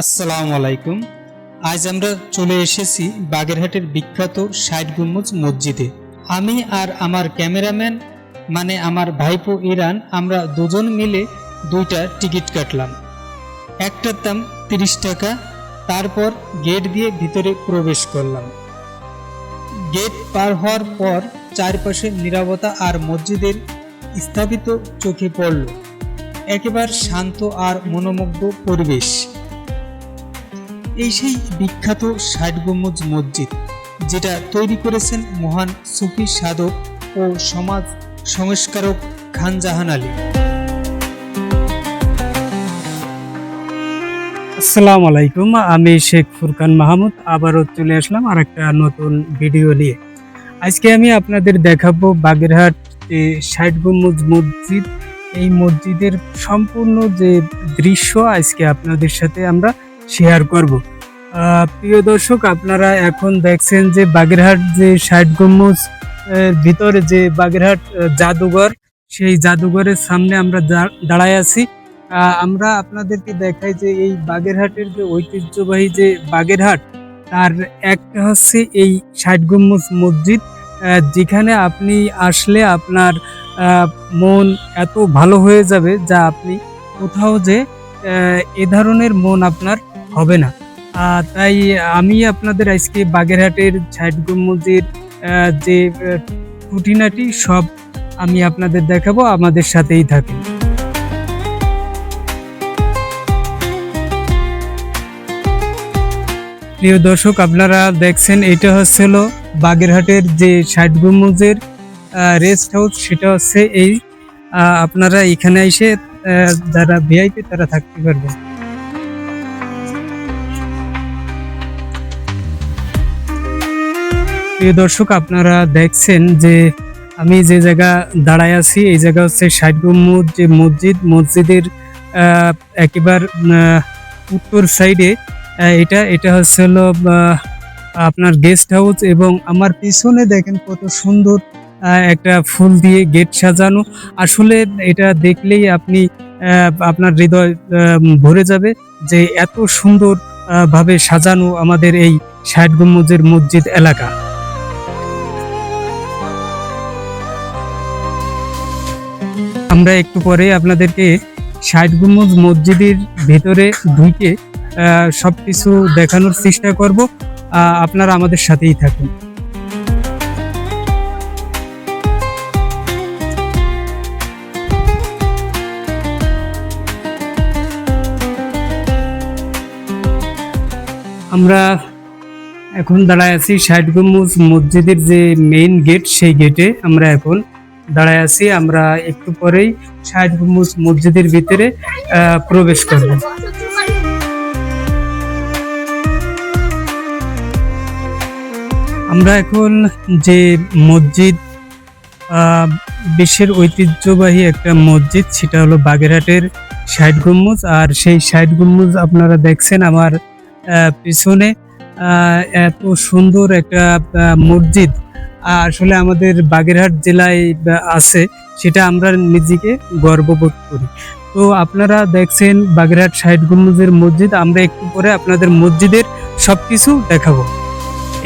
আসসালামু আলাইকুম। আজ আমরা চলে এসেছি বাগেরহাটের বিখ্যাত ষাট গুম্বুজ মসজিদে। আমি আর আমার ক্যামেরাম্যান মানে আমার ভাইপো ইরান, আমরা দুজন মিলে দুইটা টিকিট কাটলাম। একটার দাম তিরিশ টাকা, তারপর গেট দিয়ে ভিতরে প্রবেশ করলাম। গেট পার হওয়ার পর চারপাশে নিরাপত্তা আর মসজিদের স্থাপিত চোখে পড়ল। একেবারে শান্ত আর মনোমুগ্ধ পরিবেশ। এই সেই বিখ্যাত ষাট গম্বুজ মসজিদ, যেটা তৈরি করেছেন মহান সুফি সাধক ও সমাজ সংস্কারক খান জাহান আলী। আসসালামু আলাইকুম, আমি শেখ ফুরকান মাহমুদ, আবারও চলে আসলাম আর একটা নতুন ভিডিও নিয়ে। আজকে আমি আপনাদের দেখাবো বাগেরহাট যে ষাট গম্বুজ মসজিদ, এই মসজিদের সম্পূর্ণ যে দৃশ্য আজকে আপনাদের সাথে আমরা শেয়ার করব। প্রিয় দর্শক, আপনারা এখন দেখছেন যে বাগেরহাট যে ষাট গম্বুজ ভিতরে যে বাগেরহাট জাদুঘর, সেই জাদুঘরের সামনে আমরা দাঁড়ায় আছি। আমরা আপনাদেরকে দেখাই যে এই বাগেরহাটের যে ঐতিহ্যবাহী যে বাগেরহাট, তার একটা হচ্ছে এই ষাট গম্বুজ মসজিদ। যেখানে আপনি আসলে আপনার মন এত ভালো হয়ে যাবে যা আপনি কোথাও যে এ ধরনের মন আপনার হবে না। তাই আমি আপনাদের আজকে বাগেরহাটের আহ, যে খুঁটিনাটি সব আমি আপনাদের দেখাবো আমাদের সাথেই থাকেন। প্রিয় দর্শক আপনারা দেখছেন এটা হচ্ছে হলো বাগেরহাটের যে ষাট গম্বুজের রেস্ট হাউস সেটা হচ্ছে এই। আপনারা এখানে এসে যারা ভিআইপি তারা থাকতে পারবেন। প্রিয় দর্শক, আপনারা দেখছেন যে আমি যে জায়গা দাঁড়ায় আছি, এই জায়গা হচ্ছে ষাট যে মসজিদ, মসজিদের একেবারে উত্তর সাইডে এটা এটা হচ্ছে হলো আপনার গেস্ট হাউস এবং আমার পিছনে দেখেন কত সুন্দর একটা ফুল দিয়ে গেট সাজানো। আসলে এটা দেখলেই আপনি আপনার হৃদয় ভরে যাবে যে এত সুন্দর ভাবে সাজানো আমাদের এই ষাট মসজিদ এলাকা। আমরা একটু পরে আপনাদেরকে ষাট গম্বুজ মসজিদের ভেতরে ঢুকে আহ, সবকিছু দেখানোর চেষ্টা করব। আপনারা আমাদের সাথেই থাকুন। আমরা এখন দাঁড়ায় আছি ষাট গম্বুজ মসজিদের যে মেইন গেট সেই গেটে আমরা এখন দাঁড়ায় আছি, আমরা একটু পরেই গম্বুজ মসজিদের ভিতরে প্রবেশ করব। আমরা এখন যে মসজিদ বিশ্বের ঐতিহ্যবাহী একটা মসজিদ, সেটা হলো বাগেরহাটের ষাট গম্বুজ। আর সেই ষাট গম্বুজ আপনারা দেখছেন আমার পিছনে এত সুন্দর একটা মসজিদ। আসলে আমাদের বাগেরহাট জেলায় আছে, সেটা আমরা নিজেকে গর্ববোধ করি। তো আপনারা দেখছেন বাগেরহাট ষাট গম্বুজের মসজিদ, আমরা একটু পরে আপনাদের মসজিদের সব কিছু দেখাবো।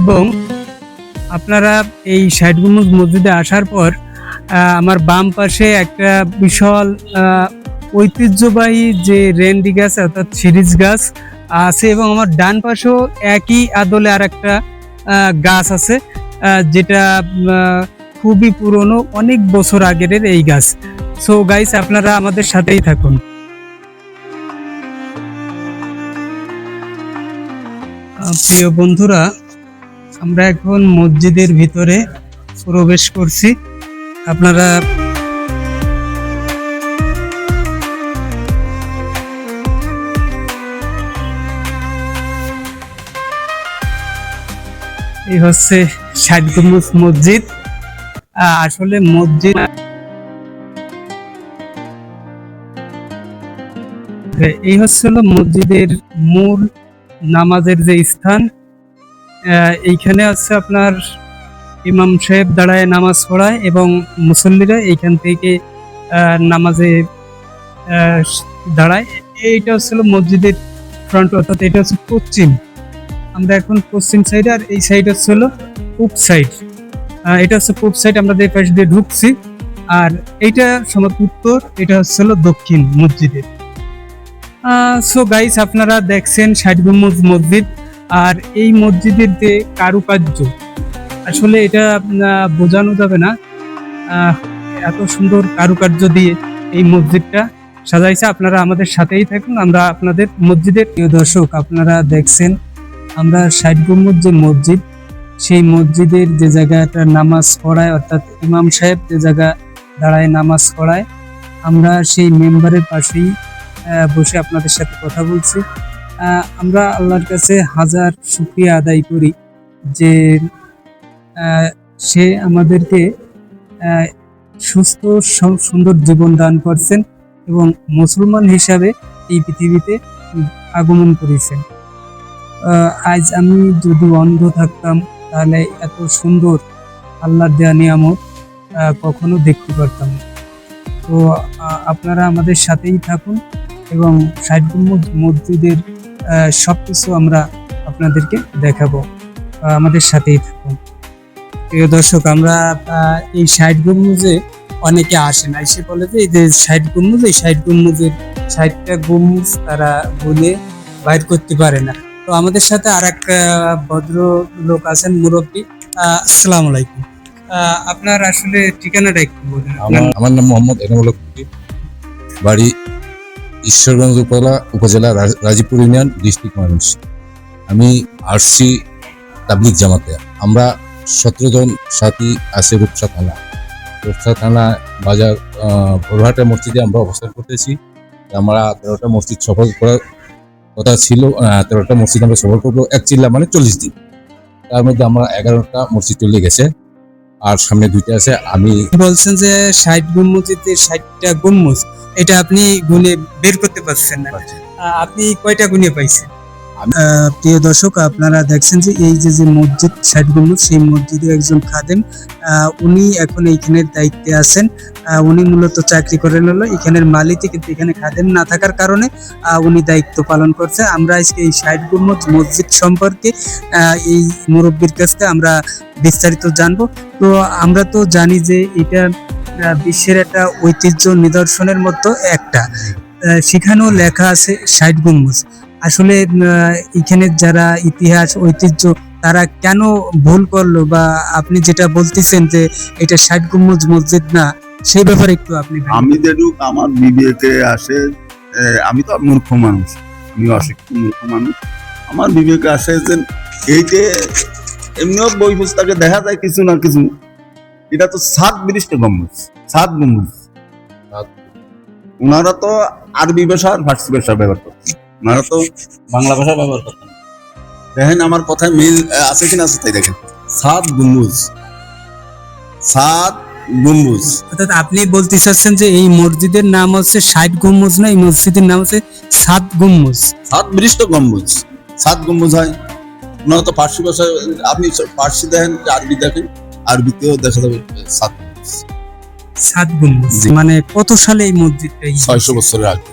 এবং আপনারা এই ষাট গম্বুজ মসজিদে আসার পর আমার বাম পাশে একটা বিশাল ঐতিহ্যবাহী যে রেন্ডি গাছ, অর্থাৎ সিরিজ গাছ আছে এবং আমার ডান পাশেও একই আদলে আর একটা গাছ আছে। যেটা খুবই পুরনো, অনেক বছর আগের এই গাছ। সো গাইস আপনারা আমাদের সাথেই থাকুন। প্রিয় বন্ধুরা, আমরা এখন মসজিদের ভিতরে প্রবেশ করছি। আপনারা এই হচ্ছে ষাট মসজিদ। আসলে মসজিদ এই হচ্ছে হলো মসজিদের মূল নামাজের যে স্থান। এইখানে আছে আপনার ইমাম সাহেব দাঁড়ায় নামাজ পড়ায় এবং মুসল্লিরা এইখান থেকে নামাজে দাঁড়ায়। এইটা হচ্ছিল মসজিদের ফ্রন্ট অর্থাৎ এটা হচ্ছে পশ্চিম। আমরা এখন পশ্চিম সাইডে আর এই সাইড হচ্ছে হলো পূব সাইড এটা হচ্ছে পূব সাইড আমরা এই পাশ দিয়ে ঢুকছি। আর এইটা সময় উত্তর, এটা হচ্ছে হলো দক্ষিণ মসজিদের। সো গাইস আপনারা দেখছেন ষাট গম্বুজ মসজিদ, আর এই মসজিদের যে কারুকার্য, আসলে এটা বোঝানো যাবে না। এত সুন্দর কারুকার্য দিয়ে এই মসজিদটা সাজাইছে। আপনারা আমাদের সাথেই থাকুন, আমরা আপনাদের মসজিদের প্রিয় দর্শক, আপনারা দেখছেন আমরা ষাট গম্বুজ যে মসজিদ। সেই মসজিদের যে জায়গাটা নামাজ পড়ায়, অর্থাৎ ইমাম সাহেব যে জায়গা দাঁড়ায় নামাজ পড়ায়, আমরা সেই মেম্বারের পাশেই বসে আপনাদের সাথে কথা বলছি। আমরা আল্লাহর কাছে হাজার শুক্রিয়া আদায় করি যে সে আমাদেরকে সুস্থ সুন্দর জীবন দান করছেন এবং মুসলমান হিসাবে এই পৃথিবীতে আগমন করেছেন। আজ আমি যদি অন্ধ থাকতাম তাহলে এত সুন্দর আল্লাহর দেয়া নিয়ামত কখনো দেখতে পারতাম না। তো আপনারা আমাদের সাথেই থাকুন এবং ষাট গম্বুজ মসজিদের সব কিছু আমরা আপনাদেরকে দেখাবো। আমাদের সাথেই থাকুন। প্রিয় দর্শক, আমরা এই ষাট গম্বুজে অনেকে আসেন এসে বলে যে, এই যে ষাট গম্বুজ এই ষাট গম্বুজের ষাটটা গম্বুজ তারা বলে বাইর করতে পারে না। তো আমাদের সাথে আর এক ভদ্র লোক আছেন মুরব্বী। আসসালামু আলাইকুম আপনার আসলে ঠিকানাটা একটু বলুন। আমার নাম মোহাম্মদ এনামুল বাড়ি ঈশ্বরগঞ্জ উপজেলা উপজেলা রাজ- রাজীবপুর ইউনিয়ন, ডিস্ট্রিক্ট মানুষ আমি আরসি তাবলিক জামাতে। আমরা সতেরো জন সাথী আছে রূপসা থানা। রূপসা থানা বাজার ভোরহাটে মসজিদে আমরা অবস্থান করতেছি। আমরা তেরোটা মসজিদ সফর করার কথা ছিল তেরোটা মসজিদ আমরা সফর করব এক চিল্লা মানে চল্লিশ দিন। তার মধ্যে আমরা এগারোটা মসজিদ চলে গেছে। আর সামনে দুইটা আছে আমি বলছেন যে ষাট গুণ যে ষাটটা গম্বুজ এটা আপনি গুনে বের করতে পারছেন না। আপনি কয়টা গুনে পাইছেন? প্রিয় দর্শক, আপনারা দেখছেন যে এই যে যে মসজিদ ষাট সেই মসজিদের একজন খাদেম উনি এখন এইখানের দায়িত্বে আছেন। উনি মূলত চাকরি করেন হলো এখানের মালিক কিন্তু এখানে খাদেম না থাকার কারণে উনি দায়িত্ব পালন করছে। আমরা আজকে এই ষাট মসজিদ সম্পর্কে এই মুরব্বীর কাছ থেকে আমরা বিস্তারিত জানব। তো আমরা তো জানি যে এটা বিশ্বের একটা ঐতিহ্য নিদর্শনের মতো একটা। সেখানেও লেখা আছে ষাট গম্বুজ আসলে আহ, এখানে যারা ইতিহাস ঐতিহ্য তারা কেন ভুল করল? বা আপনি যেটা বলতেছেন যে এটা ষাট গম্বুজ মসজিদ না সেই ব্যাপারে একটু আপনি। আমি যেটুক আমার বিবেকে আসে আমি তো মূর্খ মানুষ। আমি অশিক্ষিত মূর্খ মানুষ। আমার বিবেকে আসে যে এই যে এমনিও বই পুস্তকে দেখা যায় কিছু না কিছু এটা তো সাত বিশিষ্ট গম্বুজ সাত গম্বুজ। ওনারা তো আরবি ভাষা আর ফার্সি ভাষা ব্যবহার করতেন। ওনারা তো বাংলা ভাষা ব্যবহার করতেন দেখেন আমার কথায় মিল আছে কিনা আছে তাই দেখেন। সাত গম্বুজ। সাত গম্বুজ। অর্থাৎ আপনি বলতে চাচ্ছেন যে এই মসজিদের নাম হচ্ছে ষাট গম্বুজ না এই মসজিদের নাম হচ্ছে সাত গম্বুজ? সাত বিশিষ্ট গম্বুজ। সাত গম্বুজ হয়। ওনারা তো পার্সি ভাষায় আপনি পার্সি দেখেন আরবি দেখেন আরবিতেও দেখা যাবে সাত গম্বুজ। সাত গম্বুজ। মানে কত সালে এই মসজিদটা ছয়শো বছরের আগে।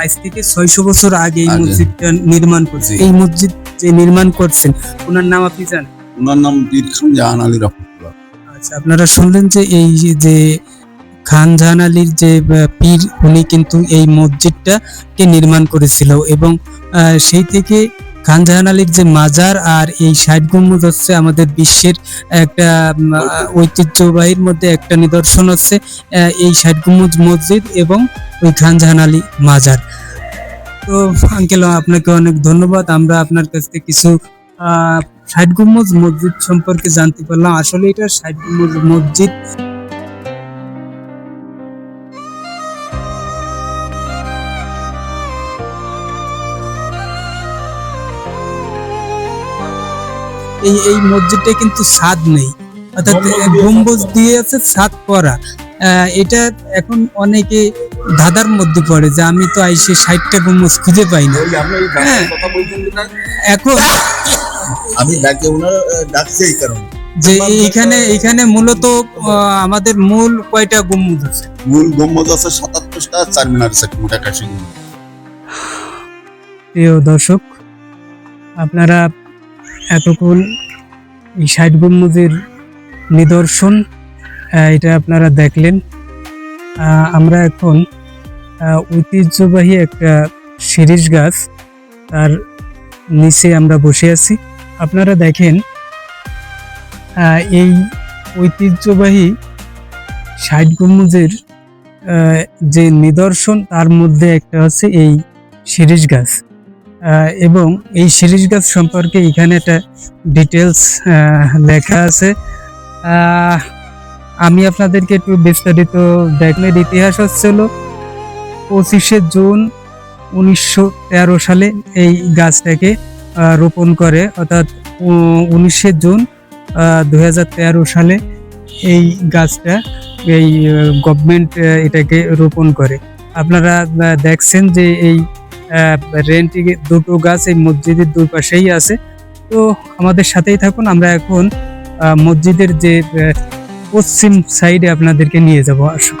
আজ থেকে ছয়শো বছর আগে এই মসজিদটা নির্মাণ করছে এই মসজিদ যে নির্মাণ করছেন ওনার নাম আপনি জানেন? ওনার নাম বীর খান জাহান আলী রহমতুল্লাহ। আচ্ছা আপনারা শুনলেন যে এই যে খান জাহান আলীর যে পীর উনি কিন্তু এই মসজিদটাকে নির্মাণ করেছিল এবং সেই থেকে খান জাহান আলীর যে মাজার আর এই ষাট গম্বুজ হচ্ছে আমাদের বিশ্বের একটা ঐতিহ্যবাহীর মধ্যে একটা নিদর্শন হচ্ছে এই ষাট গম্বুজ মসজিদ এবং ওই খান জাহান আলী মাজার। তো আঙ্কেল আপনাকে অনেক ধন্যবাদ। আমরা আপনার কাছ থেকে কিছু ষাট গম্বুজ মসজিদ সম্পর্কে জানতে পারলাম। আসলে এটা ষাট গম্বুজ মসজিদ এই এই মসজিদটা কিন্তু ছাদ নেই। অর্থাৎ গম্বুজ দিয়ে আছে ছাদ করা। এটা এখন অনেকে ধাঁধার মধ্যে পড়ে যে আমি তো আইসে ষাটটা গম্বুজ খুঁজে পাই না। হ্যাঁ। এখন আমি ডাকে ওনার ডাকছে এই কারণে। যে এইখানে এখানে মূলত আমাদের মূল কয়টা গম্বুজ আছে? মূল গম্বুজ আছে সাতাত্তরটা চার মিনার আছে মোটা কাশি। প্রিয় দর্শক আপনারা এতক্ষণ এই ষাট গম্বুজের নিদর্শন এটা আপনারা দেখলেন। আমরা এখন ঐতিহ্যবাহী একটা শিরিষ গাছ তার নিচে আমরা বসে আছি। আপনারা দেখেন এই ঐতিহ্যবাহী ষাট গম্বুজের যে নিদর্শন তার মধ্যে একটা হচ্ছে এই শিরিষ গাছ। এবং এই শিরিষ গাছ সম্পর্কে এখানে একটা ডিটেলস লেখা আছে। আমি আপনাদেরকে একটু বিস্তারিত দেখনের ইতিহাস হচ্ছিল পঁচিশে জুন উনিশশো তেরো সালে এই গাছটাকে রোপণ করে। অর্থাৎ উনিশে জুন দু হাজার তেরো সালে এই গাছটা এই গভর্নমেন্ট এটাকে রোপণ করে। আপনারা দেখছেন যে এই রেন্টি দুটো গাছ এই মসজিদের দুই পাশেই আছে। তো আমাদের সাথেই থাকুন, আমরা এখন মসজিদের যে পশ্চিম সাইডে আপনাদেরকে নিয়ে যাব, আসুন।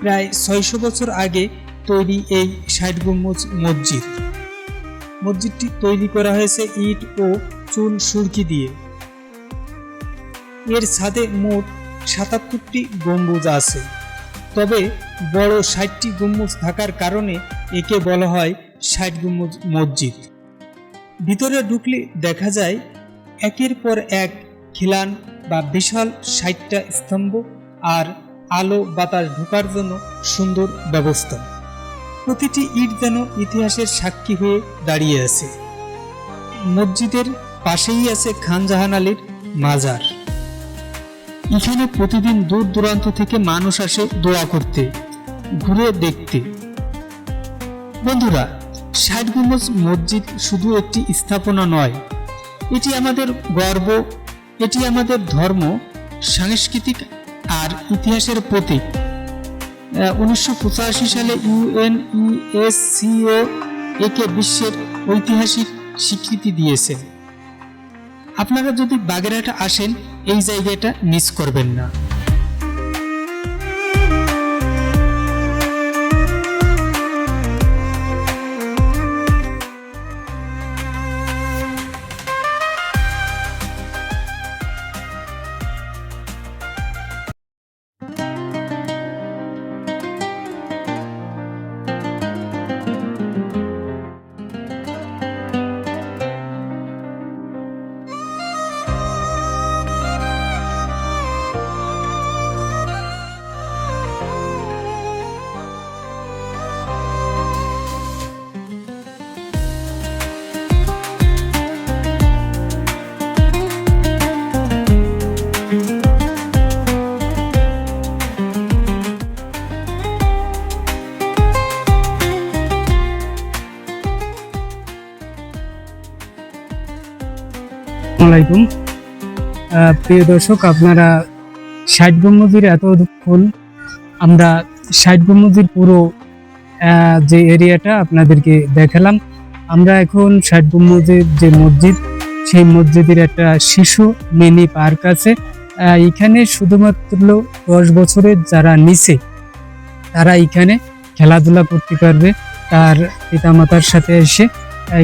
প্রায় ছয়শো বছর আগে তৈরি এই ষাট গম্বুজ মসজিদ। মসজিদটি তৈরি করা হয়েছে ইট ও চুন সুরকি দিয়ে। এর ছাদে মোট সাতাত্তরটি গম্বুজ আছে। তবে বড় ষাটটি গম্বুজ থাকার কারণে একে বলা হয় ষাট গম্বুজ মসজিদ। ভিতরে ঢুকলে দেখা যায় একের পর এক খিলান বা বিশাল ষাটটা স্তম্ভ আর আলো বাতাস ঢোকার জন্য সুন্দর ব্যবস্থা। প্রতিটি ইট যেন ইতিহাসের সাক্ষী হয়ে দাঁড়িয়ে আছে। মসজিদের পাশেই আছে খান জাহান আলীর মাজার। এখানে প্রতিদিন দূর দূরান্ত থেকে মানুষ আসে দোয়া করতে, ঘুরে দেখতে। বন্ধুরা, ষাট গম্বুজ মসজিদ শুধু একটি স্থাপনা নয়, এটি আমাদের গর্ব, এটি আমাদের ধর্ম, সাংস্কৃতিক আর ইতিহাসের প্রতীক। উনিশশো পঁচাশি সালে ইউএনইএসসিও একে বিশ্বের ঐতিহাসিক স্বীকৃতি দিয়েছে। আপনারা যদি বাগেরহাট আসেন এই জায়গাটা মিস করবেন না। আসসালামাইকুম আহ, প্রিয় দর্শক আপনারা ষাট গম্বুজের এতক্ষণ আমরা ষাট গম্বুজের পুরো যে এরিয়াটা আপনাদেরকে দেখালাম। আমরা এখন ষাট গম্বুজের যে মসজিদ সেই মসজিদের একটা শিশু মিনি পার্ক আছে। এখানে শুধুমাত্র দশ বছরের যারা নিচে তারা এখানে খেলাধুলা করতে পারবে তার পিতামাতার সাথে এসে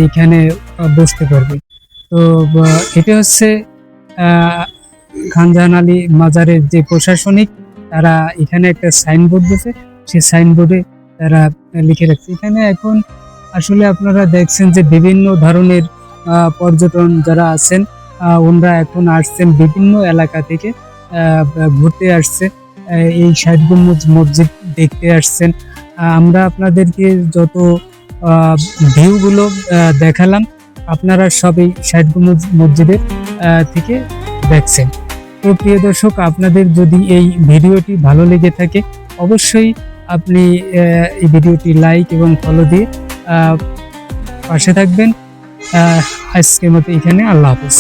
এখানে বসতে পারবে। তো এটা হচ্ছে খানজাহান আলী মাজারের যে প্রশাসনিক, তারা এখানে একটা সাইনবোর্ড দিয়েছে। সেই সাইনবোর্ডে তারা লিখে রাখছে। এখানে এখন আসলে আপনারা দেখছেন যে বিভিন্ন ধরনের পর্যটন যারা আছেন ওনারা এখন আসছেন বিভিন্ন এলাকা থেকে ঘুরতে আসছে। এই গম্বুজ মসজিদ দেখতে আসছেন। আমরা আপনাদেরকে যত ভিউগুলো দেখালাম আপনারা সবই ষাট মসজিদের থেকে দেখছেন। তো প্রিয় দর্শক, আপনাদের যদি এই ভিডিওটি ভালো লেগে থাকে, অবশ্যই আপনি এই ভিডিওটি লাইক এবং ফলো দিয়ে পাশে থাকবেন। আজকের মতো এখানে আল্লাহ হাফিজ।